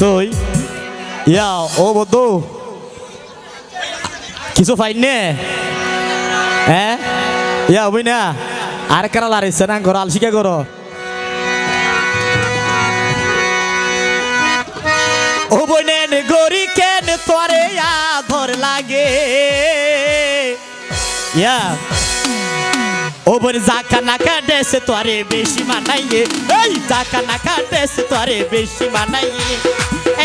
তুই? ইয়া ও বন্ধু। কিছু পাইনে? হ্যাঁ ইয়া হবি না আর কারা লারিছে না? ঘর আলসিকা করো ও বনেন গরি কেন তোরে আধর লাগে? ইয়া ও বোন জাকা নাকা ড্রেস তোরে বেশি মানাইয়ে। এই জাকা নাকা ড্রেস তোরে বেশি মানাইয়ে।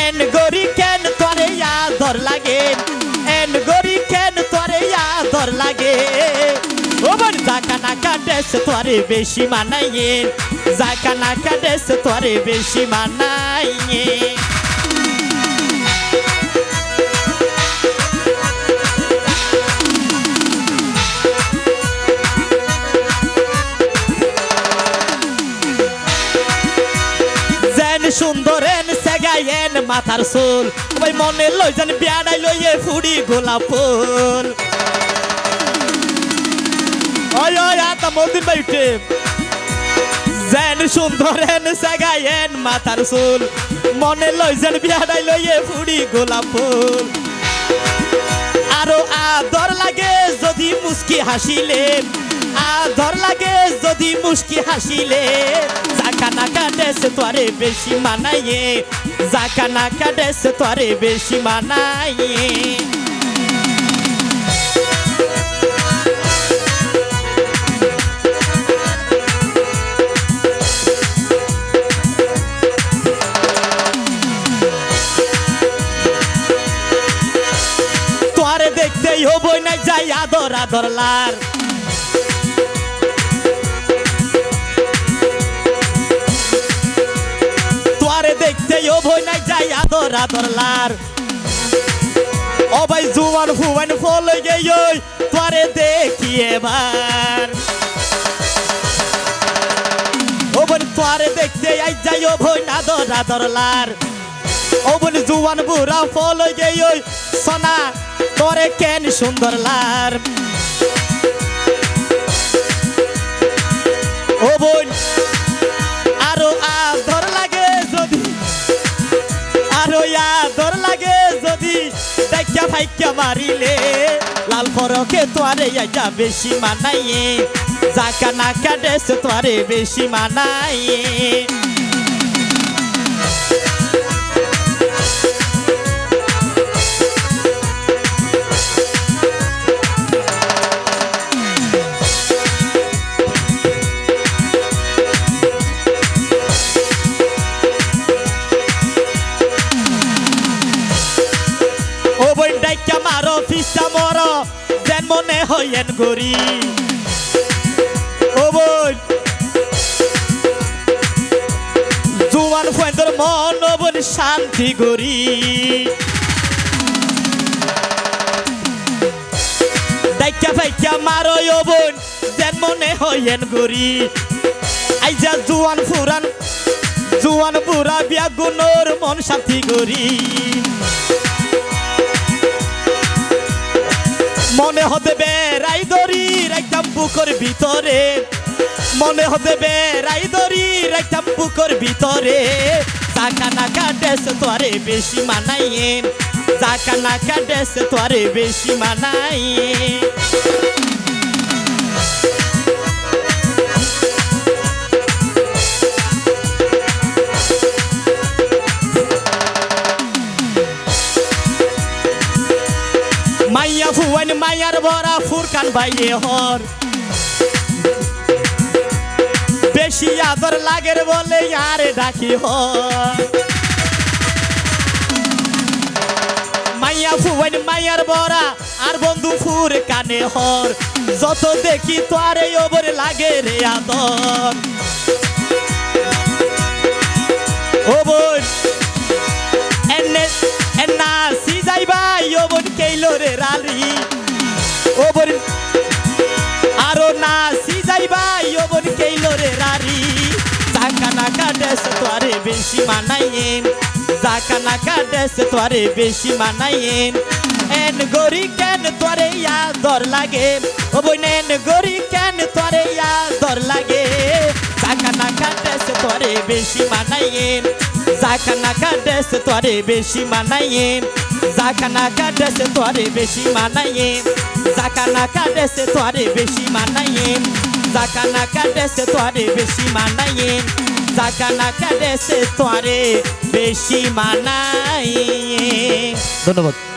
এন গরি কেন তোরে আদর লাগে? এন গরি কেন তোরে আদর লাগে? ও বোন জাকা নাকা ড্রেস তোরে বেশি মানাইয়ে। জাকা নাকা ড্রেস তোরে বেশি মানাইয়ে। সুন্দরেন সেগাইয়েন মাথার চুল। ওই মনে লই যেন বিয়াডাই লইয়ে ফুড়ি গোলাপ ফুল। ওই ওই আতা মন্দির বাইটে যেন সুন্দরেন সেগাইয়েন মাথার চুল। মনে লই যেন বিয়াডাই লইয়ে ফুড়ি গোলাপ ফুল। আরও আদর লাগে যদি মুস্কি হাসিলে। আদর লাগে যদি মুস্কি হাসিলে। কাটেছে তোরে বেশি মানাইয়ে। জাকা না কাটেছে তোরে বেশি মানাইয়ে। তোরে দেখতেই হবই না যাই আদর আদর লার। তোরে দেখতেই হবই না যাই আদর আদর লার। ও ভাই, জুয়ান ফুয়ান ফলে গেই তোরে দেখি এবার। ও বোন তোরে দেখতে আই যাই, ও ভই আদর আদর লার। ও বলি জুয়ান বুড়া ফল গেই সোনা তোরে কেন সুন্দর লার। ও বোন দেখা ফাইকা মারিলে, লাল ফরকে তোয়ারে আইয়া বেশি মানাইয়ে, জাকা নাকা ড্রেস তোয়ারে বেশি মানাইয়ে। ফিসা মর যেন মনে হইয়েন গরি। জুয়ান ফয়েন্দর মন বই শান্তি গরি। ডাইকা ফাইকা মারো, ও বোন, যেন মনে হইয়েন গরি। আইজা জুয়ান ফুরান, জুয়ান বুড়া বিয়া গুনোর মন শান্তি গরি। মনে হতে বেড়াই দড়ি রাইতাম বুকর ভিতরে। মনে হতে বেড়াই দড়ি রাইতাম বুকর ভিতরে। টাকা নাকা ড্রেস তোরে বেশি মানাইয়ে। টাকা নাকা ড্রেস তোরে বেশি মানাইয়ে। বড়া ফুরকান বাইয়ে হর। বেশি আদর লাগের বলে আরে ডাকি হর। মাইয়া ফুয়ান মাইয়ার বড়া আর বন্ধু ফুর কানে হর। যত দেখি তোরে ওবর লাগে রে আদর। ও বোন এনে, এনা সি যাইবা ও বোন কেইলো রে রালি বেশি মানাইয়ে। জাকা নাকা ড্রেস তোরে বেশি মানাইয়ে। এন গরি কেন তোরে আদর লাগে? ও বোন, এন গরি কেন তোরে আদর লাগে? জাকা নাকা ড্রেস তোরে বেশি মানাইয়ে। জাকানা কাডেস তোরে বেশি মানাইয়ে। জাকানা কাডেস তোরে বেশি মানাইয়ে। জাকানা কাডেস তোরে বেশি মানাইয়ে। জাকানা কাডেস তোরে বেশি মানাইয়ে। জাকানা দেশে তোরে বেশি মানাই ধন্যবাদ।